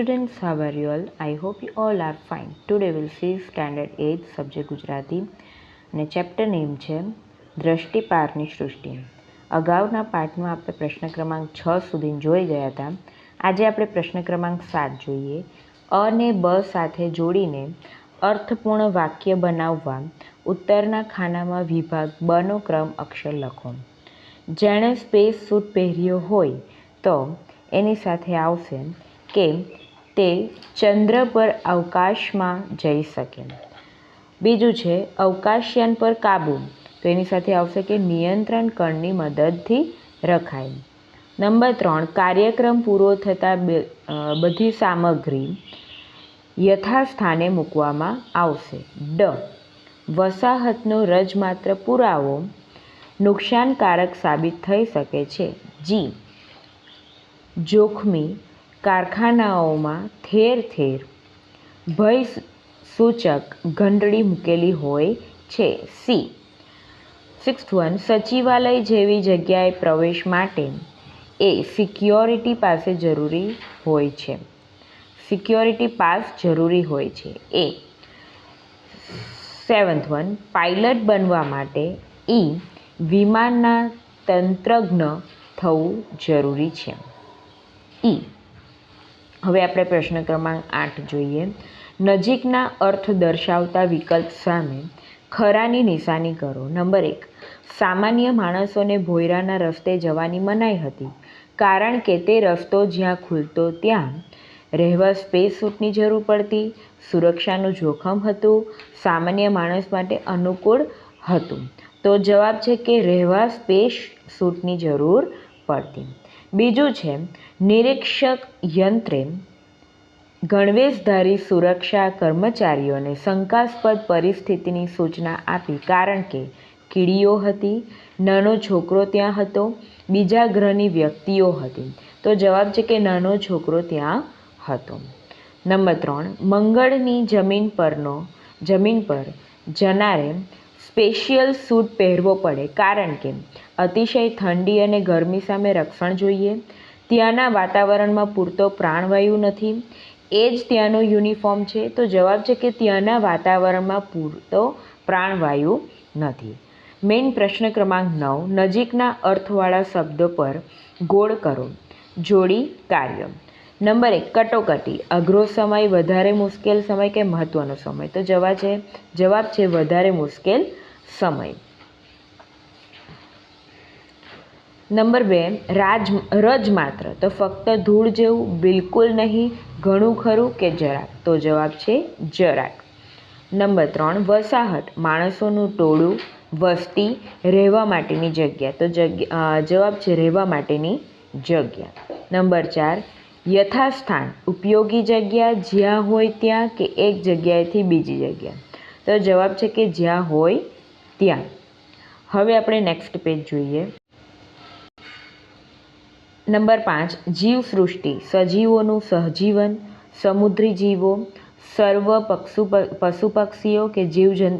students, how are you all? I hope you all are fine. Today we'll see standard 8 subject Gujarati અને chapter name છે દ્રષ્ટિ પારની સૃષ્ટિ. અગાઉના પાઠમાં આપણે પ્રશ્ન ક્રમાંક છ સુધી જોઈ ગયા હતા. આજે આપણે પ્રશ્ન ક્રમાંક સાત જોઈએ. અને બ સાથે જોડીને અર્થપૂર્ણ વાક્ય બનાવવા ઉત્તરના ખાનામાં વિભાગ બનો ક્રમ અક્ષર લખો. જેણે સ્પેસ સૂટ પહેર્યો હોય તો એની સાથે આવશે કે તે ચંદ્ર પર અવકાશમાં જઈ શકે. બીજું છે, અવકાશયાન પર કાબૂ. તો એની સાથે આવશે કે નિયંત્રણ કણની મદદથી રખાય. નંબર ત્રણ, કાર્યક્રમ પૂરો થતાં બધી સામગ્રી યથાસ્થાને મૂકવામાં આવશે. ડ, વસાહતનો રજમાત્ર પુરાવો નુકસાનકારક સાબિત થઈ શકે છે. જી, જોખમી કારખાનાઓમાં ઠેર ઠેર ભય સૂચક ઘંટડી મૂકેલી હોય છે. સી. સિક્સ્થ વન સચિવાલય જેવી જગ્યાએ પ્રવેશ માટે એ સિક્યોરિટી પાસે જરૂરી હોય છે. સિક્યોરિટી પાસ જરૂરી હોય છે. એ. સેવન્થ વન પાયલટ બનવા માટે ઈ વિમાનના તંત્રજ્ઞ થવું જરૂરી છે. ઈ. હવે આપણે પ્રશ્ન ક્રમાંક આઠ જોઈએ. નજીકના અર્થ દર્શાવતા વિકલ્પ સામે ખરાની નિશાની કરો. નંબર એક, સામાન્ય માણસોને ભોયરાના રસ્તે જવાની મનાઈ હતી, કારણ કે તે રસ્તો જ્યાં ખુલતો ત્યાં રહેવા સ્પેસ સૂટની જરૂર પડતી, સુરક્ષાનું જોખમ હતું, સામાન્ય માણસ માટે અનુકૂળ હતું. તો જવાબ છે કે રહેવા સ્પેસ સૂટની જરૂર પડતી. બીજું છે, નિરીક્ષક યંત્રે ગણવેશધારી સુરક્ષા કર્મચારીઓને શંકાસ્પદ પરિસ્થિતિની સૂચના આપી કારણ કે કીડીઓ હતી, નાનો છોકરો ત્યાં હતો, બીજા ગ્રહની વ્યક્તિઓ હતી. તો જવાબ છે કે નાનો છોકરો ત્યાં હતો. નંબર ત્રણ, મંગળની જમીન પરનો, જમીન પર જનારે સ્પેશિયલ સૂટ પહેરવો પડે કારણ કે અતિશય ઠંડી અને ગરમી સામે રક્ષણ જોઈએ. ત્યાંના વાતાવરણમાં પૂરતો પ્રાણવાયુ નથી. એ જ ત્યાંનો યુનિફોર્મ છે. તો જવાબ છે કે ત્યાંના વાતાવરણમાં પૂરતો પ્રાણવાયુ નથી. મેઇન પ્રશ્ન ક્રમાંક નવ. નજીકના અર્થવાળા શબ્દો પર ગોળ કરો. જોડી કાર્ય. નંબર એક, કટોકટી. અઘરો સમય, વધારે મુશ્કેલ સમય કે મહત્ત્વનો સમય? તો જવાબ છે જવાબ છે, વધારે મુશ્કેલ સમય. નંબર બે, રાજ, રજ માત્ર. તો ફક્ત ધૂળ જેવું બિલકુલ નહીં, ઘણું ખરું કે જરાક? તો જવાબ છે જરાક. નંબર ત્રણ, વસાહત. માણસોનું ટોળું, વસ્તી, રહેવા માટેની જગ્યા. તો જગ્યા જવાબ છે રહેવા માટેની જગ્યા. નંબર ચાર, યથાસ્થાન. ઉપયોગી જગ્યા જ્યાં હોય ત્યાં કે એક જગ્યાએથી બીજી જગ્યા? તો જવાબ છે કે જ્યાં હોય ત્યાં. હવે આપણે નેક્સ્ટ પેજ જોઈએ. નંબર પાંચ, જીવસૃષ્ટિ, સજીવોનું સહજીવન, સમુદ્રી જીવો, સર્વ પક્ષુ પશુ પક્ષીઓ કે જીવ જન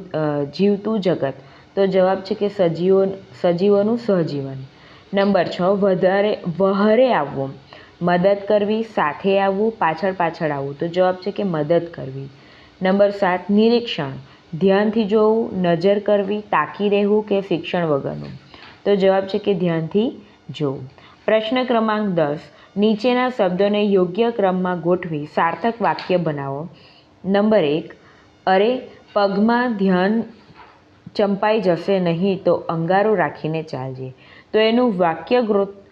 જીવતું જગત. તો જવાબ છે કે સજીવો, સજીવોનું સહજીવન. નંબર છ, વધારે, વહરે આવવું. મદદ કરવી, સાથે આવવું, પાછળ પાછળ આવવું. તો જવાબ છે કે મદદ કરવી. નંબર સાત, નિરીક્ષણ. ધ્યાનથી જોવું, નજર કરવી, તાકી રહેવું કે શિક્ષણ વગરનું. તો જવાબ છે કે ધ્યાનથી જોવું. પ્રશ્ન ક્રમાંક દસ, નીચેના શબ્દોને યોગ્ય ક્રમમાં ગોઠવી સાર્થક વાક્ય બનાવો. નંબર એક, અરે, પગમાં ધ્યાન ચંપાઈ જશે નહીં તો અંગારો રાખીને ચાલજે. તો એનું વાક્ય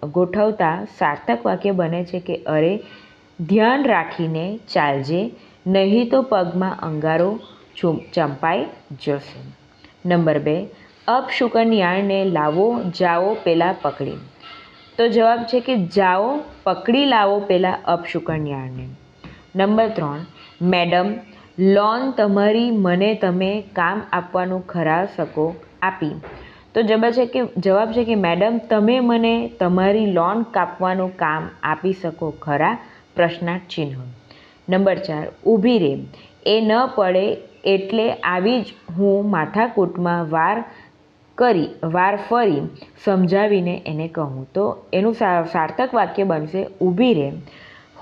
ગોઠવતા સાર્થક વાક્ય બને છે કે અરે, ધ્યાન રાખીને ચાલજે, નહીં તો પગમાં અંગારો ચંપાઈ જશે. નંબર બે અપશુકન્યાળને લાવો, જાઓ પેલા પકડી. તો જવાબ છે કે જાઓ, પકડી લાવો પેલા અપશુકન્યાને. નંબર ત્રણ, મેડમ, લોન તમારી મને તમે કામ આપવાનું ખરા શકો આપી. તો જવાબ છે કે, જવાબ છે કે, મેડમ, તમે મને તમારી લોન કાપવાનું કામ આપી શકો ખરા? પ્રશ્નાર્થ ચિહ્ન. નંબર ચાર, ઊભી રે. એ ન પડે એટલે આવી જ હું માથાકૂટમાં વાર કરી, વાર ફરી સમજાવીને એને કહું. તો એનું સાર્થક વાક્ય બનશે, ઊભી રહે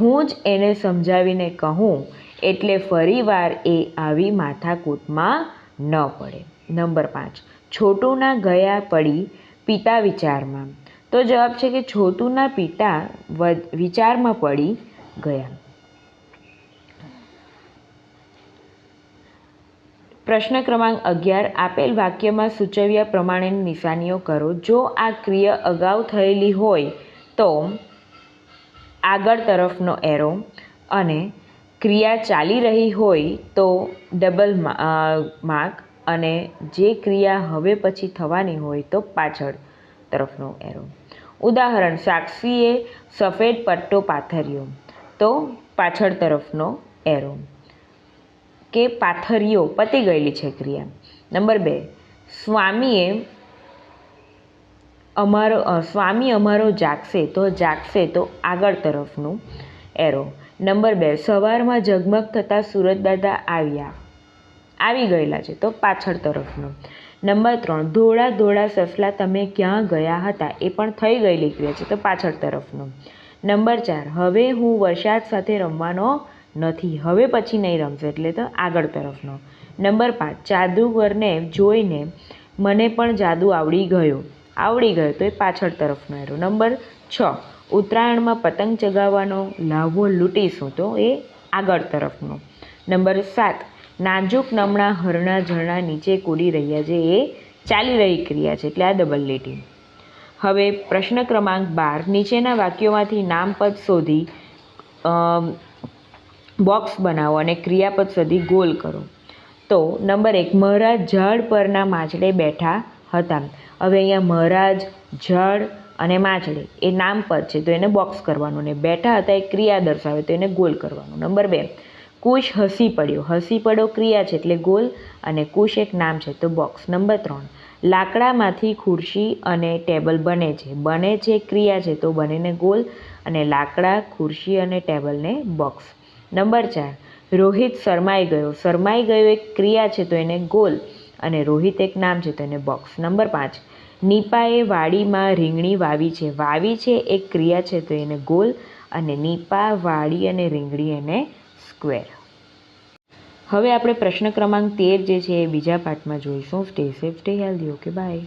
હું જ એને સમજાવીને કહું, એટલે ફરીવાર એ આવી માથાકૂટમાં ન પડે. નંબર પાંચ. છોટુના ગયા પડી પિતા વિચારમાં. તો જવાબ છે કે છોટુના પિતા વિચારમાં પડી ગયા. પ્રશ્ન ક્રમાંક અગિયાર આપેલ વાક્યમાં સૂચવ્યા પ્રમાણેની નિશાનીઓ કરો. જો આ ક્રિયા અગાઉ થયેલી હોય તો આગળ તરફનો એરો અને ક્રિયા ચાલી રહી હોય તો ડબલ માર્ક અને જે ક્રિયા હવે પછી થવાની હોય તો પાછળ તરફનો એરો. ઉદાહરણ, સાક્ષીએ સફેદ પટ્ટો પાથર્યો તો પાછળ તરફનો એરો. કે પાથરીઓ પતી ગયેલી છે ક્રિયા. નંબર બે, સ્વામીએ અમારો સ્વામી અમારો જાગશે તો જાગશે તો આગળ તરફનું એરો. નંબર બે, સવારમાં ઝગમગ થતાં સુરતદાદા આવ્યા. આવી ગયેલા છે તો પાછળ તરફનો. નંબર ત્રણ, ધોળા ધોળા સસલા તમે ક્યાં ગયા હતા? એ પણ થઈ ગયેલી ક્રિયા છે તો પાછળ તરફનું. નંબર ચાર, હવે હું વરસાદ સાથે રમવાનો નથી. હવે પછી નહીં રમશે એટલે તો આગળ તરફનો. નંબર પાંચ. જાદુગરને જોઈને મને પણ જાદુ આવડી ગયો. આવડી ગયો તો એ પાછળ તરફનો એરો નંબર છ. ઉત્તરાયણમાં પતંગ ચગાવવાનો લાહવો લૂંટીશું તો એ આગળ તરફનો. નંબર સાત. નાજુક નમણા હરણા ઝરણા નીચે કૂદી રહ્યા છે. એ ચાલી રહી ક્રિયા છે એટલે આ ડબલ લીટી હવે પ્રશ્ન ક્રમાંક બાર. નીચેના વાક્યોમાંથી નામપદ શોધી બોક્સ બનાવો અને ક્રિયાપદ શોધી ગોલ કરો. તો નંબર એક, મહારાજ ઝાડ પરના માછડે બેઠા હતા. હવે અહીંયા મહારાજ ઝાડ અને માછડે, એ નામપદ છે, તો એને બોક્સ કરવાનું ને બેઠા હતા એ ક્રિયા દર્શાવે, તો એને ગોલ કરવાનું. નંબર બે, કુશ હસી પડ્યો. હસી પડ્યો ક્રિયા છે એટલે ગોલ અને કુશ એક નામ છે, તો બોક્સ. નંબર ત્રણ, લાકડામાંથી ખુરશી અને ટેબલ બને છે. બને છે ક્રિયા છે, તો બનેને ગોલ અને લાકડા, ખુરશી અને ટેબલને બોક્સ. નંબર ચાર, રોહિત શરમાઈ ગયો. શરમાઈ ગયો એક ક્રિયા છે તો એને ગોલ અને રોહિત એક નામ છે તો એને બોક્સ. નંબર પાંચ, નીપાએ વાડીમાં રીંગણી વાવી છે. વાવી છે એક ક્રિયા છે તો એને ગોલ અને નીપા, વાડી અને રીંગણી એને સ્ક્વેર. હવે આપણે પ્રશ્ન ક્રમાંક તેર જે છે એ બીજા પાઠમાં જોઈશું. Stay safe stay healthy okay bye